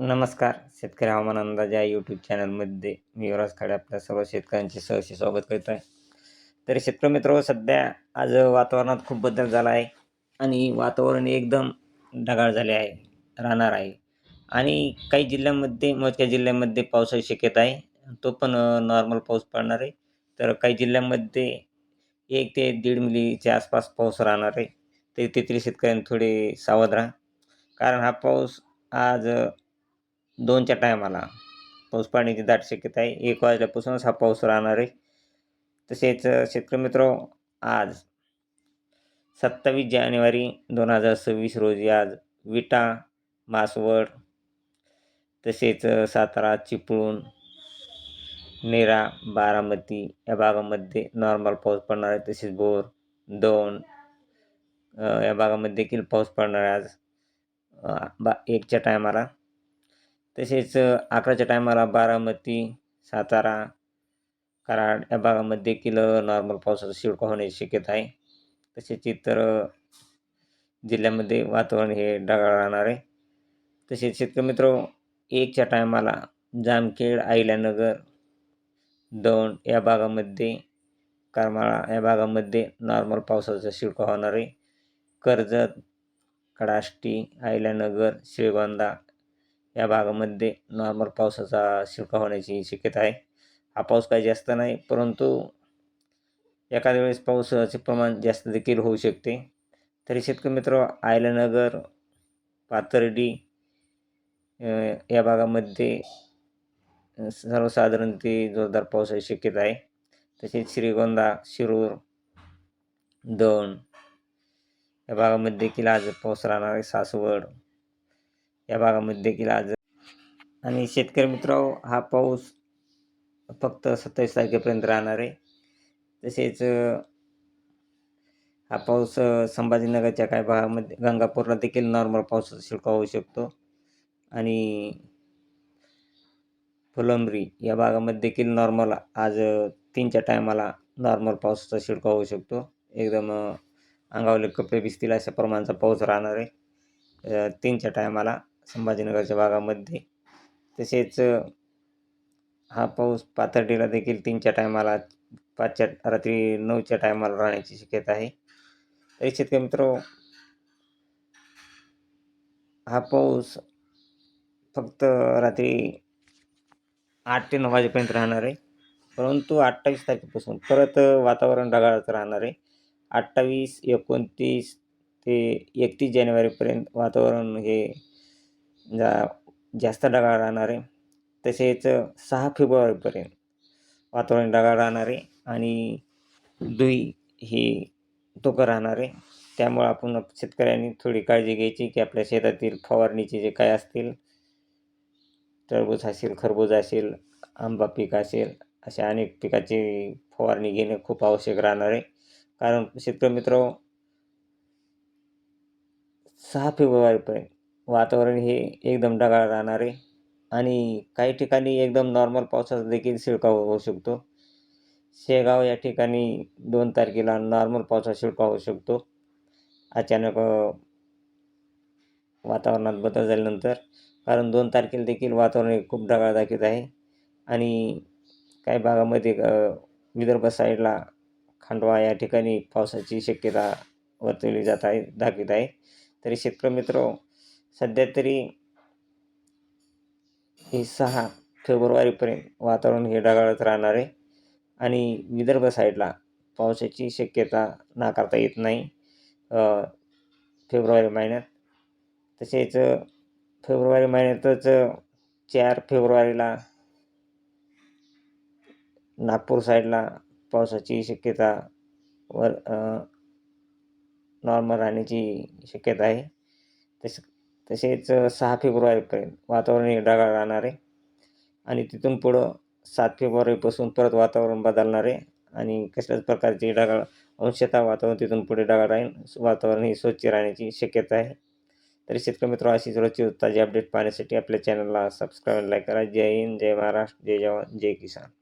नमस्कार. शेतकरी हवामान अंदाज या यूट्यूब चॅनलमध्ये मी युवराज खाडे आपल्या सर्व शेतकऱ्यांचे सहर्ष स्वागत करीत आहे तर शेतकरी मित्र सध्या आज वातावरणात खूप बदल झाला आहे आणि वातावरण एकदम ढगाळ झाले आहे राहणार आहे. आणि काही जिल्ह्यांमध्ये मोजक्या जिल्ह्यांमध्ये पावसाची शक्यता आहे. तो पण नॉर्मल पाऊस पडणार आहे. तर काही जिल्ह्यांमध्ये एक ते दीड मिलीच्या आसपास पाऊस राहणार आहे. तर तेथील शेतकऱ्यांनी थोडे सावध राहा. कारण हा पाऊस आज दोनच्या टायमाला पाऊस पाण्याची दाट शक्यता आहे. एक वाजल्यापासूनच हा पाऊस राहणार आहे. तसेच शेतकरी मित्र आज सत्तावीस जानेवारी दोन हजार सव्वीस रोजी आज विटा मासवड तसेच सातारा चिपळूण नेरा बारामती या भागामध्ये नॉर्मल पाऊस पडणार आहे. तसेच बोर दोन या भागामध्ये देखील पाऊस पडणार आहे आज. बा एकच्या टायमाला तसेच अकराच्या टायमाला बारामती सातारा कराड या भागामध्ये देखील नॉर्मल पावसाचा शिडका होण्याची शक्यता आहे. तसेच इतर जिल्ह्यामध्ये वातावरण हे ढगाळ राहणार आहे. तसेच शेतकरी मित्र एकच्या टायमाला जामखेड आईल्यानगर दौंड या भागामध्ये करमाळा या भागामध्ये नॉर्मल पावसाचा शिडका होणार आहे. कर्जत कडाष्टी आयल्यानगर श्रीगोंदा या भागामध्ये नॉर्मल पावसाचा शिडका होण्याची शक्यता आहे. हा पाऊस काही जास्त नाही परंतु एखाद्या वेळेस पावसाचे प्रमाण जास्त देखील होऊ शकते. तरी शेतकरी मित्र आयलनगर पाथर्डी या भागामध्ये सर्वसाधारण ते जोरदार पावसाची शक्यता आहे. तसेच श्रीगोंदा शिरूर दौंड या भागामध्ये देखील आज पाऊस राहणार आहे. सासवड या भागामध्ये देखील आज. आणि शेतकरी मित्र हा पाऊस फक्त सत्तावीस तारखेपर्यंत राहणार आहे. तसेच हा पाऊस संभाजीनगरच्या काही भागामध्ये गंगापूरला देखील नॉर्मल पावसाचा शिडका होऊ शकतो. आणि फुलंब्री या भागामध्ये देखील नॉर्मल आज तीनच्या टायमाला नॉर्मल पावसाचा शिडका होऊ शकतो. एकदम अंगावले कपडे भिजतील अशा प्रमाणाचा पाऊस राहणार आहे. तीनच्या टायमाला संभाजीनगरच्या भागामध्ये. तसेच हा पाऊस पाथर्डीला देखील तीनच्या टायमाला पाचच्या रात्री नऊच्या टायमाला राहण्याची शक्यता आहे. तरी शेतकरी मित्र हा पाऊस फक्त रात्री आठ ते नऊ वाजेपर्यंत राहणार आहे. परंतु अठ्ठावीस तारखेपासून परत वातावरण ढगाळच राहणार आहे. अठ्ठावीस एकोणतीस ते एकतीस जानेवारीपर्यंत वातावरण हे जा जास्त ढगाळ राहणार आहे. तसेच सहा फेब्रुवारीपर्यंत वातावरण ढगाळ राहणार आहे आणि दुई ही टोकं राहणार आहे. त्यामुळं आपण शेतकऱ्यांनी थोडी काळजी घ्यायची की आपल्या शेतातील फवारणीचे जे काय असतील टरबूज असेल खरबूज असेल आंबा पीक असेल अशा अनेक पिकाची फवारणी घेणे खूप आवश्यक राहणार आहे. कारण शेतकरी मित्र सहा फेब्रुवारीपर्यंत वातावरण हे एकदम ढगाळ राहणार आहे आणि काही ठिकाणी एकदम नॉर्मल पावसाचा देखील शिडकाव होऊ शकतो. शेगाव या ठिकाणी दोन तारखेला नॉर्मल पावसाचा शिडकाव होऊ शकतो. अचानक वातावरणात बदल झाल्यानंतर कारण दोन तारखेला देखील वातावरण हे खूप ढगाळ दाखवत आहे आणि काही भागामध्ये विदर्भ साईडला खांडवा या ठिकाणी पावसाची शक्यता वर्तवली जात आहे दाखवित आहे. तरी शेतकरी मित्र सध्या तरी हे सहा फेब्रुवारीपर्यंत वातावरण हे ढगाळच राहणार आहे. आणि विदर्भ साईडला पावसाची शक्यता नाकारता येत नाही फेब्रुवारी महिन्यात. तसेच फेब्रुवारी महिन्यातच चार फेब्रुवारीला नागपूर साईडला पावसाची शक्यता वर नॉर्मल राहण्याची शक्यता आहे. तस तसेच सहा फेब्रुवारीपर्यंत वातावरण हे ढगाळ राहणार आहे. आणि तिथून पुढं सात फेब्रुवारीपासून परत वातावरण बदलणार आहे. आणि कसल्याच प्रकारचे ढगाळ अंशतः वातावरण तिथून पुढे ढगाळ राहील. वातावरण हे स्वच्छ राहण्याची शक्यता आहे. तरी शेतकरी मित्र अशीच रोजची ताजी अपडेट पाहण्यासाठी आपल्या चॅनलला सबस्क्राईब लाईक करा. जय हिंद जय महाराष्ट्र जय जवान जय किसान.